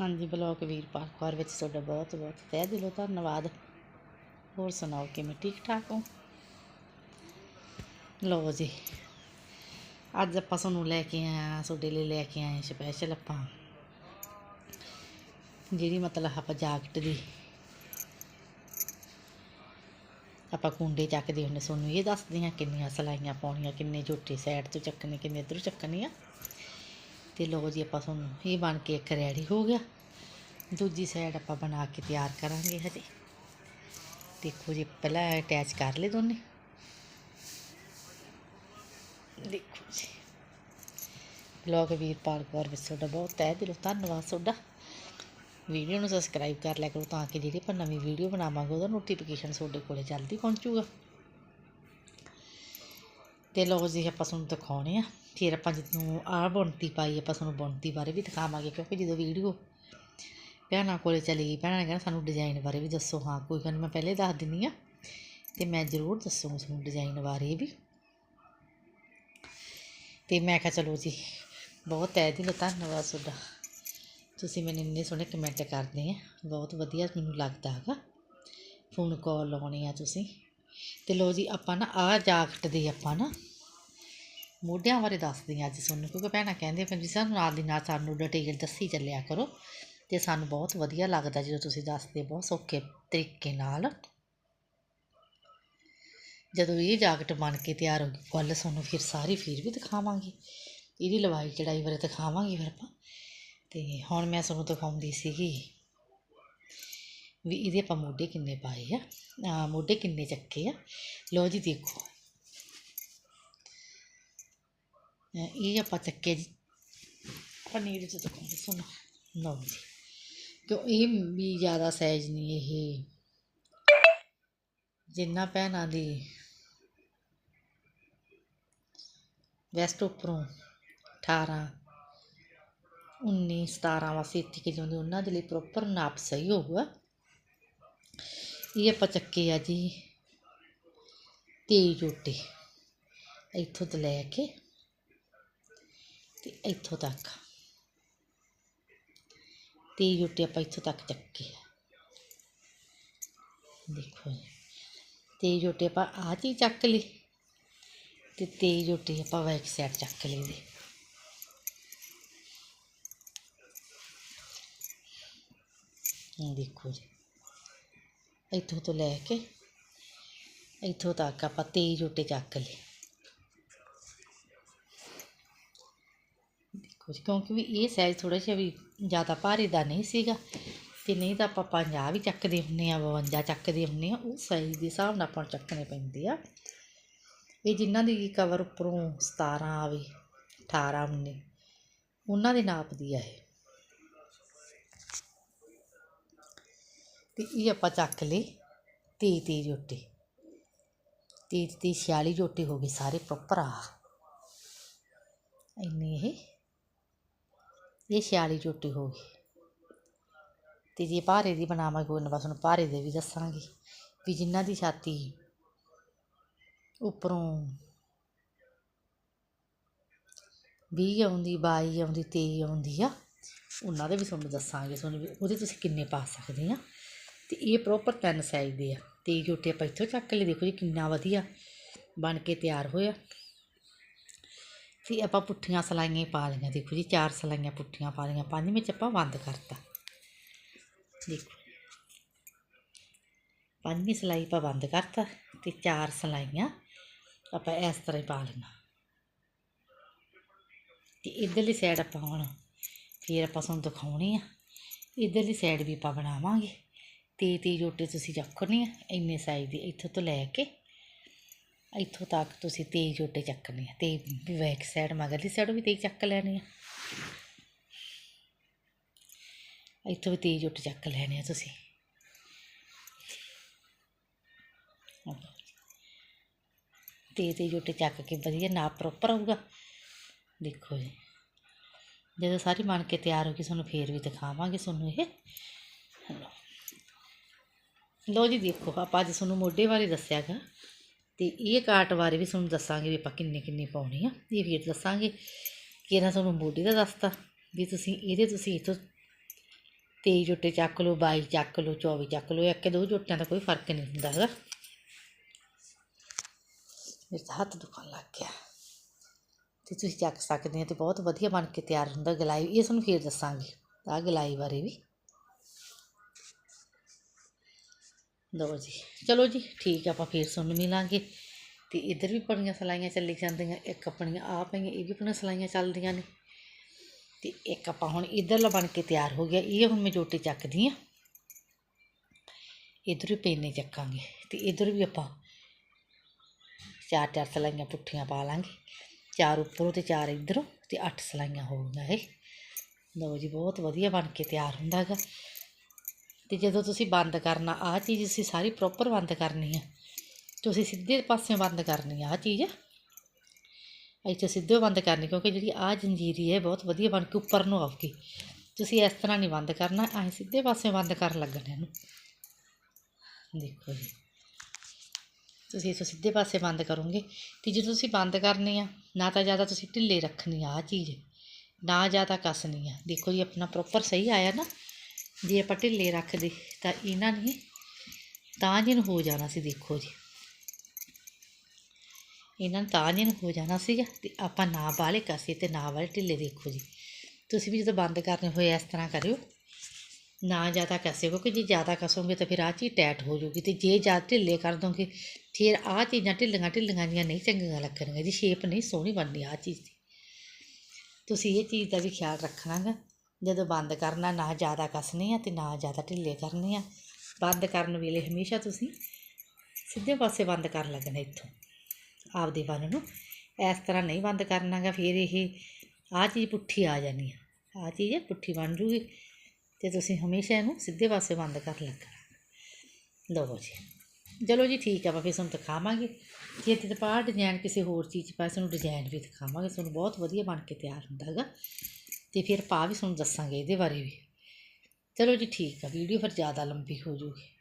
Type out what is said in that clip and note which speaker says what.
Speaker 1: ਹਾਂਜੀ ਬਲੌਗ ਵੀਰ ਕੌਰ ਵਿੱਚ ਤੁਹਾਡਾ ਬਹੁਤ ਬਹੁਤ ਤਹਿ ਦਿਲੋਂ ਧੰਨਵਾਦ। ਹੋਰ ਸੁਣਾਓ, ਕਿਵੇਂ ਠੀਕ ਠਾਕ ਹੋ? ਲਓ ਜੀ, ਅੱਜ ਆਪਾਂ ਤੁਹਾਨੂੰ ਲੈ ਕੇ ਆਇਆ ਤੁਹਾਡੇ ਲਈ ਲੈ ਕੇ ਆਏ ਸਪੈਸ਼ਲ ਆਪਾਂ। ਜਿਹੜੀ ਮਤਲਬ ਆਪਾਂ ਜਾਕਟ ਦੀ, ਆਪਾਂ ਕੁੰਡੇ ਚੱਕਦੇ ਹੁੰਦੇ, ਤੁਹਾਨੂੰ ਇਹ ਦੱਸਦੇ ਹਾਂ ਕਿੰਨੀਆਂ ਸਲਾਈਆਂ ਪਾਉਣੀਆਂ, ਕਿੰਨੇ ਝੋਟੇ ਸਾਈਡ ਤੋਂ ਚੱਕਣੇ, ਕਿੰਨੇ ਇੱਧਰੋਂ ਚੱਕਣੇ ਆ। ਤੇ ਲਓ ਜੀ ਆਪਾਂ ਤੁਹਾਨੂੰ ਇਹ ਬਣ ਕੇ ਇੱਕ ਰੈਡੀ ਹੋ ਗਿਆ। ਦੂਜੀ ਸਾਈਡ ਆਪਾਂ ਬਣਾ ਕੇ ਤਿਆਰ ਕਰਾਂਗੇ ਹਜੇ। ਦੇਖੋ ਜੀ, ਪਹਿਲਾਂ ਅਟੈਚ ਕਰ ਲਏ ਦੋਨੇ। ਦੇਖੋ ਜੀ। ਬਲੌਗ ਵੀਰਪਾਲ ਕੌਰ ਵਿੱਚ ਤੁਹਾਡਾ ਬਹੁਤ ਤਹਿ ਦਿਲੋਂ ਧੰਨਵਾਦ ਤੁਹਾਡਾ। ਵੀਡੀਓ ਨੂੰ ਸਬਸਕ੍ਰਾਈਬ ਕਰ ਲਿਆ ਕਰੋ ਤਾਂ ਕਿ ਜਿਹੜੀ ਆਪਾਂ ਨਵੀਂ ਵੀਡੀਓ ਬਣਾਵਾਂਗੇ, ਉਹਦਾ ਨੋਟੀਫਿਕੇਸ਼ਨ ਤੁਹਾਡੇ ਕੋਲੇ ਜਲਦੀ ਪਹੁੰਚੂਗਾ। ਤੇ ਲਓ ਜੀ, ਆਪਾਂ ਤੁਹਾਨੂੰ ਦਿਖਾਉਣੇ ਆ। ਫਿਰ ਆਪਾਂ ਜਦੋਂ ਆਹ ਬੁਣਤੀ ਪਾਈ, ਆਪਾਂ ਤੁਹਾਨੂੰ ਬੁਣਤੀ ਬਾਰੇ ਵੀ ਦਿਖਾਵਾਂਗੇ, ਕਿਉਂਕਿ ਜਦੋਂ ਵੀਡੀਓ ਭੈਣਾਂ ਕੋਲੇ ਚਲੀ ਗਈ, ਭੈਣਾਂ ਨੇ ਕਹਿਣਾ ਸਾਨੂੰ ਡਿਜ਼ਾਈਨ ਬਾਰੇ ਵੀ ਦੱਸੋ। ਹਾਂ, ਕੋਈ ਗੱਲ ਮੈਂ ਪਹਿਲੇ ਦੱਸ ਦਿੰਨੀ ਆ, ਤੇ ਮੈਂ ਜ਼ਰੂਰ ਦੱਸੂਗੀ ਤੁਹਾਨੂੰ ਡਿਜ਼ਾਈਨ ਬਾਰੇ ਵੀ। ਤੇ ਮੈਂ ਕਿਹਾ ਚਲੋ ਜੀ, ਬਹੁਤ ਤਹਿ ਦਿਲੋਂ, ਧੰਨਵਾਦ ਤੁਹਾਡਾ। ਤੁਸੀਂ ਮੈਨੂੰ ਇੰਨੇ ਸੋਹਣੇ ਕਮੈਂਟ ਕਰਦੇ ਆ, ਬਹੁਤ ਵਧੀਆ ਮੈਨੂੰ ਲੱਗਦਾ ਹੈਗਾ। ਫੋਨ ਕਾਲ ਲਾਉਣੀ ਆ ਤੁਸੀਂ। ਤੇ ਲੋ ਜੀ, ਆਪਾਂ ਨਾ ਆਹ ਜਾਕਟ ਦੇ ਆਪਾਂ ਨਾ ਮੋਢਿਆਂ ਬਾਰੇ ਦੱਸਦੀ ਹਾਂ ਅੱਜ ਤੁਹਾਨੂੰ, ਕਿਉਂਕਿ ਭੈਣਾਂ ਕਹਿੰਦੇ ਫਿਰ ਵੀ ਸਾਨੂੰ ਨਾਲ ਦੀ ਨਾਲ ਸਾਨੂੰ ਡਿਟੇਲ ਦੱਸੀ ਚੱਲਿਆ ਕਰੋ ਤੇ ਸਾਨੂੰ ਬਹੁਤ ਵਧੀਆ ਲੱਗਦਾ ਜਦੋਂ ਤੁਸੀਂ ਦੱਸਦੇ ਬਹੁਤ ਸੌਖੇ ਤਰੀਕੇ ਨਾਲ। ਜਦੋਂ ਇਹ ਜਾਕਟ ਬਣ ਕੇ ਤਿਆਰ ਹੋ ਗਈ ਫੁੱਲ ਤੁਹਾਨੂੰ ਫਿਰ ਸਾਰੀ ਫਿਰ ਵੀ ਦਿਖਾਵਾਂਗੇ। ਇਹਦੀ ਲਵਾਈ ਚੜਾਈ ਬਾਰੇ ਦਿਖਾਵਾਂਗੇ ਫਿਰ ਆਪਾਂ। ਤੇ ਹੁਣ ਮੈਂ ਤੁਹਾਨੂੰ ਦਿਖਾਉਂਦੀ ਸੀਗੀ ਵੀ ਇਹਦੇ ਆਪਾਂ ਮੋਢੇ ਕਿੰਨੇ ਪਾਏ ਆ। ਆ ਮੋਢੇ ਕਿੰਨੇ ਚੱਕੇ ਆ। ਲਓ ਜੀ ਦੇਖੋ ਇਹ ਆਪਾਂ ਚੱਕੇ ਜੀ ਪਨੀਰ ਚ ਦੁਕਾਨ ਸੁਣ ਲਓ ਜੀ ਕਿਉਂ ਇਹ ਵੀ ਜ਼ਿਆਦਾ ਸਾਈਜ਼ ਨਹੀਂ ਇਹ ਜਿੰਨਾ ਭੈਣਾਂ ਦੀ ਵੈਸਟ ਉੱਪਰੋਂ 18 19 17 ਵਾਸਤੇ ਇੱਥੇ ਕਿ ਜਾਂਦੇ ਉਹਨਾਂ ਦੇ ਲਈ ਪ੍ਰੋਪਰ ਨਾਪ ਸਹੀ ਹੋਊਗਾ ਇਹ ਆਪਾਂ ਚੱਕੇ ਆ ਜੀ ਤੇਈ ਜੋਟੇ ਇੱਥੋਂ ਤੋਂ ਲੈ ਕੇ ਤੇ ਇੱਥੋਂ ਤੱਕ ਤੇਈ ਜੋਟੇ ਆਪਾਂ ਇੱਥੋਂ ਤੱਕ ਚੱਕੇ ਆ ਦੇਖੋ ਜੀ ਤੇਈ ਜੋਟੇ ਆਪਾਂ ਆਹ ਚੀਜ਼ ਚੱਕ ਲਈ ਤੇ ਤੇਈ ਜੋਟੇ ਆਪਾਂ ਬੈਕ ਸਾਈਡ ਚੱਕ ਲਈ ਦੇ ਇਹ ਦੇਖੋ ਜੀ ਇੱਥੋਂ ਤੋਂ ਲੈ ਕੇ ਇੱਥੋਂ ਤੱਕ ਆਪਾਂ 23 ਜੋਟੇ ਚੱਕ ਲਏ ਦੇਖੋ ਕਿਉਂਕਿ ਵੀ ਇਹ ਸਾਈਜ਼ ਥੋੜਾ ਜਿਹਾ ਵੀ ਜ਼ਿਆਦਾ ਭਾਰੀ ਦਾ ਨਹੀਂ ਸੀਗਾ। ਤੇ ਨਹੀਂ ਤਾਂ ਆਪਾਂ 50 ਵੀ ਚੱਕਦੇ ਹੁੰਨੇ ਆ 52 ਚੱਕਦੇ ਹੁੰਨੇ ਆ ਉਹ ਸਾਈਜ਼ ਦੇ ਹਿਸਾਬ ਨਾਲ ਆਪਾਂ ਨੂੰ ਚੱਕਣੇ ਪੈਂਦੇ ਆ। ਇਹ ਜਿਨ੍ਹਾਂ ਦੀ ਕਵਰ ਉੱਪਰੋਂ 17 ਆਵੇ 18 19 ਉਹਨਾਂ ਦੇ ਨਾਪ ਦੀ ਆ ਇਹ। ਤੇ ਇਹ ਆਪਾਂ ਚੱਕ ਲਈ ਤੀਹ ਤੀਹ ਜੋਟੀ। ਤੀਹ ਤੀਹ ਛਿਆਲੀ ਜੋਟੀ ਹੋ ਗਈ ਸਾਰੇ ਪ੍ਰੋਪਰ ਆ। ਇੰਨੀ ਇਹ ਇਹ ਛਿਆਲੀ ਚੋਟੀ ਹੋ ਗਈ। ਅਤੇ ਜੇ ਭਾਰੇ ਦੀ ਬਣਾਵਾਂਗੇ ਉਹਨਾਂ ਬਸ ਨੂੰ ਭਾਰੇ ਦੇ ਵੀ ਦੱਸਾਂਗੇ ਵੀ ਜਿਨ੍ਹਾਂ ਦੀ ਛਾਤੀ ਉੱਪਰੋਂ 20 ਆਉਂਦੀ 22 ਆਉਂਦੀ 23 ਆਉਂਦੀ ਆ, ਉਹਨਾਂ ਦੇ ਵੀ ਤੁਹਾਨੂੰ ਦੱਸਾਂਗੇ ਤੁਹਾਨੂੰ ਵੀ ਉਹਦੇ ਤੁਸੀਂ ਕਿੰਨੇ ਪਾ ਸਕਦੇ ਆ। ਤੇ ਇਹ ਪ੍ਰੋਪਰ ਤਿੰਨ ਸਾਈਜ਼ ਦੇ ਆ। ਤੇ ਜੋਟੇ ਆਪਾਂ ਇੱਥੋਂ ਚੱਕ ਲਈ, ਦੇਖੋ ਜੀ ਕਿੰਨਾ ਵਧੀਆ ਬਣ ਕੇ ਤਿਆਰ ਹੋਇਆ। ਤੇ ਆਪਾਂ ਪੁੱਠੀਆਂ ਸਲਾਈਆਂ ਹੀ ਪਾ ਲਈਆਂ, ਦੇਖੋ ਜੀ, ਚਾਰ ਸਲਾਈਆਂ ਪੁੱਠੀਆਂ ਪਾ ਲਈਆਂ, ਪੰਜਵੇਂ ਚ ਆਪਾਂ ਬੰਦ ਕਰਤਾ। ਦੇਖੋ, ਪੰਜਵੀਂ ਸਲਾਈ ਆਪਾਂ ਬੰਦ ਕਰਤਾ ਤੇ ਚਾਰ ਸਲਾਈਆਂ ਆਪਾਂ ਇਸ ਤਰ੍ਹਾਂ ਹੀ ਪਾ ਲਈਆਂ। ਤੇ ਇਧਰਲੀ ਸਾਈਡ ਆਪਾਂ ਹੁਣ ਫਿਰ ਆਪਾਂ ਤੁਹਾਨੂੰ ਦਿਖਾਉਣੀ ਆ। ਇਧਰਲੀ ਸਾਈਡ ਵੀ ਆਪਾਂ ਬਣਾਵਾਂਗੇ। ਤੇ ਤੇ ਜੋਟੇ ਤੁਸੀਂ ਚੱਕਣੇ ਆ ਇੰਨੇ ਸਾਈਜ਼ ਦੇ ਇੱਥੋਂ ਤੋਂ ਲੈ ਕੇ ਇੱਥੋਂ ਤੱਕ ਤੁਸੀਂ ਤੇਜ਼ ਜੋਟੇ ਚੱਕਣੇ ਆ ਤੇ ਬੈਕ ਸਾਈਡ ਮਗਰਲੀ ਸਾਈਡ ਵੀ ਤੇਜ਼ ਚੱਕ ਲੈਣੇ ਆ। ਇੱਥੋਂ ਵੀ ਤੇਜ਼ ਜੋਟੇ ਚੱਕ ਲੈਣੇ ਆ ਤੁਸੀਂ। ਤੇ ਤੇ ਜੋਟੇ ਚੱਕ ਕੇ ਵਧੀਆ ਨਾਪ ਪ੍ਰੋਪਰ ਆਊਗਾ। ਦੇਖੋ ਜੀ, ਜਦੋਂ ਸਾਰੀ ਬਣ ਕੇ ਤਿਆਰ ਹੋ ਗਈ, ਤੁਹਾਨੂੰ ਫੇਰ ਵੀ ਦਿਖਾਵਾਂਗੇ ਤੁਹਾਨੂੰ ਇਹ। ਲਓ। ਜੀ ਦੇਖੋ, ਆਪਾਂ ਅੱਜ ਤੁਹਾਨੂੰ ਮੋਢੇ ਬਾਰੇ ਦੱਸਿਆਗਾ। ਅਤੇ ਇਹ ਕਾਟ ਬਾਰੇ ਵੀ ਤੁਹਾਨੂੰ ਦੱਸਾਂਗੇ ਵੀ ਆਪਾਂ ਕਿੰਨੇ ਕਿੰਨੇ ਪਾਉਣੇ ਆ। ਇਹ ਵੀ ਦੱਸਾਂਗੇ ਕਿ ਇਹਨਾਂ ਤੁਹਾਨੂੰ ਮੋਢੀ ਦਾ ਦੱਸਤਾ ਵੀ ਤੁਸੀਂ ਇਹਦੇ ਤੁਸੀਂ ਇੱਥੋਂ 23 ਜੋਟੇ ਚੱਕ ਲਓ 22 ਚੱਕ ਲਓ 24 ਚੱਕ ਲਓ, ਇੱਕ ਦੋ ਜੋਟਿਆਂ ਦਾ ਕੋਈ ਫ਼ਰਕ ਨਹੀਂ ਹੁੰਦਾ ਹੈਗਾ। ਮੇਰੇ ਤਾਂ ਹੱਥ ਦੁਖਣ ਲੱਗ ਗਿਆ। ਤੇ ਤੁਸੀਂ ਚੱਕ ਸਕਦੇ ਹੋ ਤੇ ਬਹੁਤ ਵਧੀਆ ਬਣ ਕੇ ਤਿਆਰ ਹੁੰਦਾ ਗਲਾਈ। ਇਹ ਤੁਹਾਨੂੰ ਫੇਰ ਦੱਸਾਂਗੇ, ਆਹ ਗਲਾਈ ਬਾਰੇ ਵੀ। ਲਓ ਜੀ। ਚਲੋ ਜੀ, ਠੀਕ ਆ, ਆਪਾਂ ਫੇਰ ਸੁਣ ਮਿਲਾਂਗੇ ਤੇ ਇੱਧਰ ਵੀ ਆਪਣੀਆਂ ਸਲਾਈਆਂ ਚੱਲੀ ਜਾਂਦੀਆਂ, ਇੱਕ ਆਪਣੀਆਂ ਆ ਪਈਆਂ ਇਹ ਵੀ ਆਪਣੀਆਂ ਸਲਾਈਆਂ ਚੱਲਦੀਆਂ ਨੇ। ਤੇ ਇੱਕ ਆਪਾਂ ਹੁਣ ਇੱਧਰਲਾ ਬਣ ਕੇ ਤਿਆਰ ਹੋ ਗਿਆ, ਇਹ ਹੁਣ ਮੈਂ ਜੋਟੀ ਚੱਕਦੀ ਆ। ਇੱਧਰ ਵੀ ਪੇਨੇ ਚੱਕਾਂਗੇ, ਤੇ ਇੱਧਰ ਵੀ ਆਪਾਂ ਚਾਰ ਚਾਰ ਸਲਾਈਆਂ ਪੁੱਠੀਆਂ ਪਾ ਲਾਂਗੇ। ਚਾਰ ਉੱਪਰੋਂ ਤੇ ਚਾਰ ਇੱਧਰੋਂ, ਤੇ ਅੱਠ ਸਲਾਈਆਂ ਹੋਊਗਾ ਗਈਆਂ ਇਹ। ਲਓ ਜੀ, ਬਹੁਤ ਵਧੀਆ ਬਣ ਕੇ ਤਿਆਰ ਹੁੰਦਾ ਹੈਗਾ। ਤੇ ਜਦੋਂ ਤੁਸੀਂ ਬੰਦ ਕਰਨਾ, ਆਹ ਚੀਜ਼ ਅਸੀਂ ਸਾਰੀ ਪ੍ਰੋਪਰ ਬੰਦ ਕਰਨੀ ਆ। ਤੁਸੀਂ ਸਿੱਧੇ ਪਾਸਿਓਂ ਬੰਦ ਕਰਨੀ ਆ, ਆਹ ਚੀਜ਼। ਇੱਥੇ ਸਿੱਧੇ ਬੰਦ ਕਰਨੀ, ਕਿਉਂਕਿ ਜਿਹੜੀ ਆਹ ਜੰਜੀਰੀ ਹੈ ਬਹੁਤ ਵਧੀਆ ਬਣ ਕੇ ਉੱਪਰ ਨੂੰ ਆਉਗੀ ਤੁਸੀਂ ਇਸ ਤਰ੍ਹਾਂ ਨਹੀਂ ਬੰਦ ਕਰਨਾ ਐਂ ਸਿੱਧੇ ਪਾਸਿਓਂ ਬੰਦ ਕਰਨ ਲੱਗਣਾ ਇਹਨੂੰ। ਦੇਖੋ ਜੀ। ਤੁਸੀਂ ਇਸ ਸਿੱਧੇ ਪਾਸੇ ਬੰਦ ਕਰੋਗੇ, ਤੇ ਜਦੋਂ ਤੁਸੀਂ ਬੰਦ ਕਰਨੀ ਆ, ਨਾ ਤਾਂ ਜ਼ਿਆਦਾ ਤੁਸੀਂ ਢਿੱਲੇ ਰੱਖਣੀ ਆ, ਆਹ ਚੀਜ਼। ਨਾ ਜ਼ਿਆਦਾ ਕੱਸਣੀ ਆ। ਦੇਖੋ ਜੀ, ਆਪਣਾ ਪ੍ਰੋਪਰ ਸਹੀ ਆਇਆ ਨਾ। ਜੇ ਆਪਾਂ ਢਿੱਲੇ ਰੱਖਦੇ ਤਾਂ ਇਹਨਾਂ ਨੇ ਤਾਂ ਜਿਹਨ ਹੋ ਜਾਣਾ ਸੀ, ਦੇਖੋ ਜੀ। ਇਹਨਾਂ ਨੂੰ ਤਾਂ ਜਿਹਨ ਹੋ ਜਾਣਾ ਸੀਗਾ ਤੇ ਆਪਾਂ ਨਾ ਵਾਲੇ ਕਸੇ ਤੇ ਨਾ ਵਾਲੇ ਢਿੱਲੇ ਦੇਖੋ ਜੀ। ਤੁਸੀਂ ਵੀ ਜਦੋਂ ਬੰਦ ਕਰਨੇ ਹੋਏ ਇਸ ਤਰ੍ਹਾਂ ਕਰਿਓ। ਨਾ ਜ਼ਿਆਦਾ ਕਸੇ, ਕਿਉਂਕਿ ਜੇ ਜ਼ਿਆਦਾ ਕਸੋਗੇ ਤਾਂ ਫਿਰ ਆਹ ਚੀਜ਼ ਟੈਟ ਹੋ ਜਾਊਗੀ ਤੇ ਜੇ ਜ਼ਿਆਦਾ ਢਿੱਲੇ ਕਰ ਦੋਗੇ, ਫਿਰ ਆਹ ਚੀਜ਼ਾਂ ਢਿੱਲੀਆਂ ਢਿੱਲੀਆਂ ਜੀਆਂ ਨਹੀਂ ਚੰਗੀਆਂ ਲੱਗਣਗੀਆਂ ਜੀ, ਸ਼ੇਪ ਨਹੀਂ ਸੋਹਣੀ ਬਣਨੀ ਆਹ ਚੀਜ਼ ਦੀ। ਤੁਸੀਂ ਇਹ ਚੀਜ਼ ਦਾ ਵੀ ਖਿਆਲ ਰੱਖਣਾ ਗਾ। ਜਦੋਂ ਬੰਦ ਕਰਨਾ ਨਾ ਜ਼ਿਆਦਾ ਕੱਸਣੀ ਆ ਤੇ ਨਾ ਜ਼ਿਆਦਾ ਢਿੱਲੇ ਕਰਨੇ ਆ। ਬੰਦ ਕਰਨ ਵੇਲੇ ਹਮੇਸ਼ਾ ਤੁਸੀਂ ਸਿੱਧੇ ਪਾਸੇ ਬੰਦ ਕਰਨ ਲੱਗਣਾ ਇੱਥੋਂ, ਆਪਦੇ ਬੰਨ ਨੂੰ। ਇਸ ਤਰ੍ਹਾਂ ਨਹੀਂ ਬੰਦ ਕਰਨਾਗਾ ਫਿਰ ਇਹ ਆਹ ਚੀਜ਼ ਪੁੱਠੀ ਆ ਜਾਣੀ ਆ। ਆਹ ਚੀਜ਼ ਪੁੱਠੀ ਬਣ ਜੂਗੀ ਤੇ ਤੁਸੀਂ ਹਮੇਸ਼ਾ ਇਹਨੂੰ ਸਿੱਧੇ ਪਾਸੇ ਬੰਦ ਕਰ ਲੱਗਣਾ। ਲਓ ਜੀ। ਚਲੋ ਜੀ, ਠੀਕ ਆ, ਆਪਾਂ ਫਿਰ ਤੁਹਾਨੂੰ ਦਿਖਾਵਾਂਗੇ। ਜੇ ਤੇ ਪਾ ਡਿਜ਼ਾਈਨ ਕਿਸੇ ਹੋਰ ਚੀਜ਼ 'ਚ ਪਾਸ ਤੁਹਾਨੂੰ ਡਿਜ਼ਾਈਨ ਵੀ ਦਿਖਾਵਾਂਗੇ। ਤੁਹਾਨੂੰ ਬਹੁਤ ਵਧੀਆ ਬਣ ਕੇ ਤਿਆਰ ਹੁੰਦਾ ਹੈਗਾ ਤੇ ਫਿਰ ਪਾ ਵੀ ਤੁਹਾਨੂੰ ਦੱਸਾਂਗੇ ਇਹਦੇ ਬਾਰੇ ਵੀ। ਚਲੋ ਜੀ ਠੀਕ ਆ, ਵੀਡੀਓ ਫਿਰ ਜ਼ਿਆਦਾ ਲੰਬੀ ਹੋ ਜੂਗੀ।